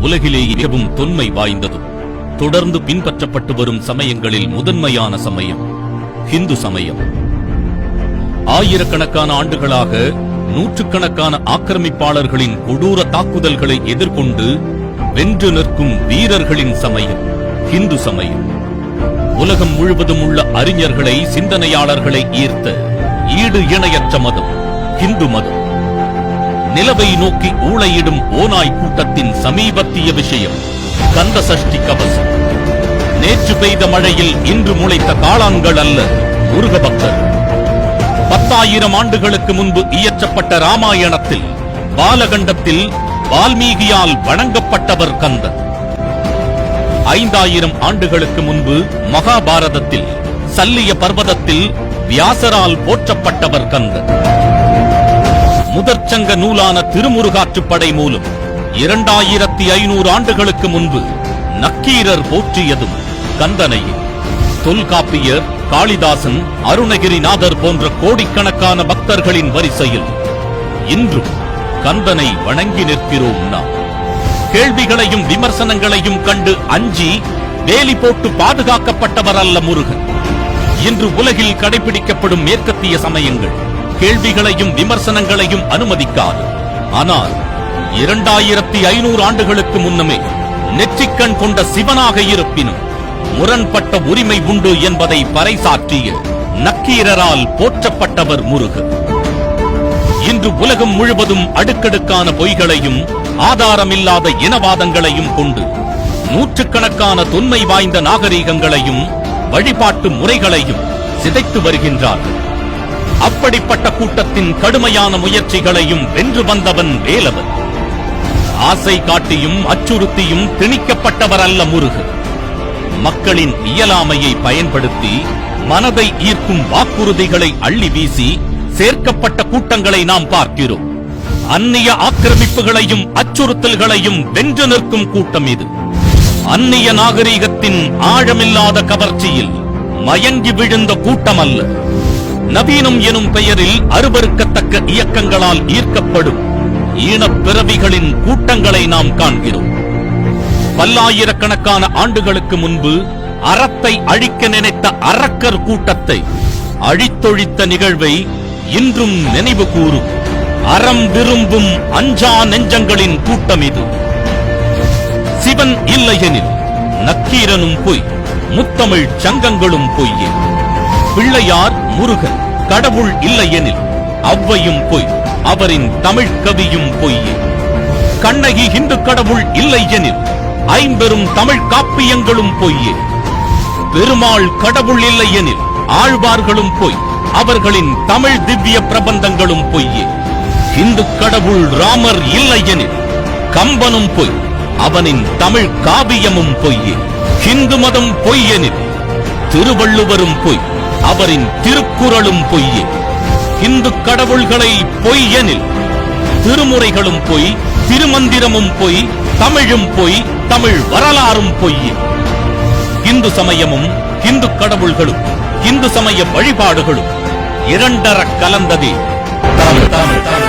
உலகிலேயே மிகவும் தொன்மை வாய்ந்ததும் தொடர்ந்து பின்பற்றப்பட்டு வரும் சமயங்களில் முதன்மையான சமயம் ஹிந்து சமயம். ஆயிரக்கணக்கான ஆண்டுகளாக நூற்றுக்கணக்கான ஆக்கிரமிப்பாளர்களின் கொடூர தாக்குதல்களை எதிர்கொண்டு வென்று நிற்கும் வீரர்களின் சமயம் ஹிந்து சமயம். உலகம் முழுவதும் உள்ள அறிஞர்களை சிந்தனையாளர்களை ஈர்த்த ஈடு இணையற்ற மதம் ஹிந்து மதம். நிலவை நோக்கி ஊழையிடும் ஓநாய் கூட்டத்தின் சமீபத்திய விஷயம் கந்த சஷ்டி கவசம். நேற்று பெய்த மழையில் இன்று முளைத்த காளான்கள் அல்ல முருக பக்தர் பத்தாயிரம் ஆண்டுகளுக்கு முன்பு இயற்றப்பட்ட ராமாயணத்தில் பாலகண்டத்தில் வால்மீகியால் வணங்கப்பட்டவர் கந்தர். ஐந்தாயிரம் ஆண்டுகளுக்கு முன்பு மகாபாரதத்தில் சல்லிய பர்வதத்தில் வியாசரால் போற்றப்பட்டவர் கந்தர். முதற்சங்க நூலான திருமுருகாற்றுப்படை மூலம் இரண்டாயிரத்தி ஐநூறு ஆண்டுகளுக்கு முன்பு நக்கீரர் போற்றியதும் கந்தனையே தொல்காப்பியர் காளிதாசன் அருணகிரிநாதர் போன்ற கோடிக்கணக்கான பக்தர்களின் வரிசையில் இன்றும் கந்தனை வணங்கி நிற்கிறோம் நாம். கேள்விகளையும் விமர்சனங்களையும் கண்டு அஞ்சி வேலி போட்டு பாதுகாக்கப்பட்டவர் அல்ல முருகன். இன்று உலகில் கடைபிடிக்கப்படும் மேற்கத்திய சமயங்கள். கேள்விகளையும் விமர்சனங்களையும் அனுமதிக்காது. ஆனால் இரண்டாயிரத்தி ஐநூறு ஆண்டுகளுக்கு முன்னமே நெற்றிக்கண் கொண்ட சிவனாக இருப்பினும் முரண்பட்ட உரிமை உண்டு என்பதை பறைசாற்றிய நக்கீரரால் போற்றப்பட்டவர் முருகு இன்று உலகம் முழுவதும் அடுக்கடுக்கான பொய்களையும் ஆதாரமில்லாத இனவாதங்களையும் கொண்டு நூற்றுக்கணக்கான தொன்மை வாய்ந்த நாகரீகங்களையும் வழிபாட்டு முறைகளையும் சிதைத்து வருகின்றார்கள். அப்படிப்பட்ட கூட்டத்தின் கடுமையான முயற்சிகளையும் வென்று வந்தவன் வேலவன். ஆசை காட்டியும் அச்சுறுத்தியும் திணிக்கப்பட்டவர் அல்ல முருகன். மக்களின் இயலாமையை பயன்படுத்தி மனதை ஈர்க்கும் வாக்குறுதிகளை அள்ளி வீசி சேர்க்கப்பட்ட கூட்டங்களை நாம் பார்க்கிறோம். அந்நிய ஆக்கிரமிப்புகளையும் அச்சுறுத்தல்களையும் வென்று நிற்கும் கூட்டம் இது. அந்நிய நாகரீகத்தின் ஆழமில்லாத கவர்ச்சியில் மயங்கி விழுந்த கூட்டம் அல்ல நவீனம் எனும் பெயரில் அருவருக்கத்தக்க இயக்கங்களால் ஈர்க்கப்படும் ஈனப்பிறவிகளின் கூட்டங்களை நாம் காண்கிறோம். பல்லாயிரக்கணக்கான ஆண்டுகளுக்கு முன்பு அறத்தை அழிக்க நினைத்த அரக்கர் கூட்டத்தை அழித்தொழித்த நிகழ்வை இன்றும் நினைவு கூறும். அறம் விரும்பும் அஞ்சா நெஞ்சங்களின் கூட்டம் இது. சிவன் இல்லையெனில் நக்கீரனும் பொய் முத்தமிழ் சங்கங்களும் பொய்யே. பிள்ளையார் முருகன் கடவுள் இல்லையெனில் அவ்வையும் பொய் அவரின் தமிழ் கவியும் பொய்யே கண்ணகி இந்து கடவுள் இல்லை எனில் ஐம்பெரும் தமிழ் காப்பியங்களும் பொய்யே பெருமாள் கடவுள் இல்லை எனில் ஆழ்வார்களும் பொய் அவர்களின் தமிழ் திவ்ய பிரபந்தங்களும் பொய்யே இந்து கடவுள் ராமர் இல்லை எனில் கம்பனும் பொய் அவனின் தமிழ் காவியமும் பொய்யே ஹிந்து மதம் பொய் எனில் திருவள்ளுவரும் பொய். அவரின் திருக்குறளும் பொய்யே. இந்து கடவுள்களை பொய் எனில் திருமுறைகளும் பொய் திருமந்திரமும் பொய் தமிழும் பொய் தமிழ் வரலாறும் பொய்யே. இந்து சமயமும் இந்து கடவுள்களும் இந்து சமய வழிபாடுகளும் இரண்டர கலந்ததே. தமிழ் தமிழ் தமிழ்